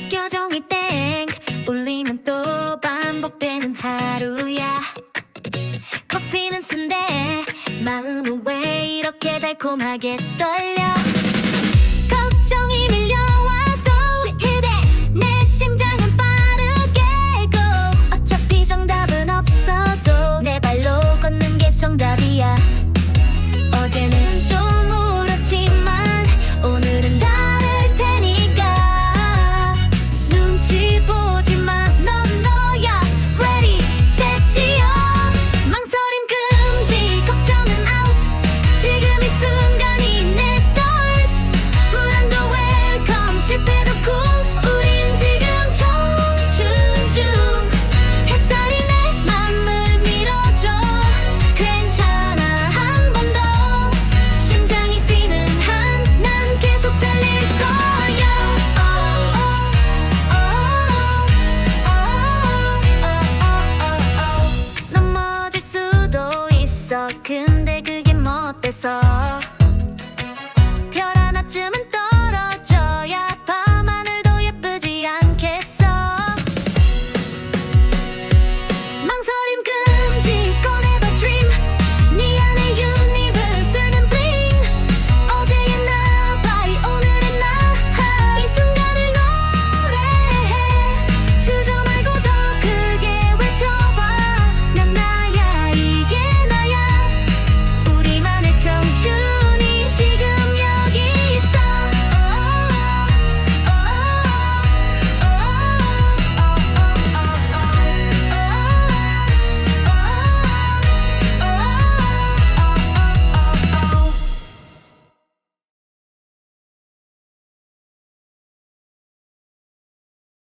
학교 종일 땡. 울리면 또 반복되는 하루야. 커피는 쓴데 마음은 왜 이렇게 달콤하게 떨려? 걱정이 밀려와도 그대. 내 심장은 빠르게 go 어차피 정답은 없어도 내 발로 걷는 게 정답이야. 근데 그게 뭐 어때서? 별 하나쯤은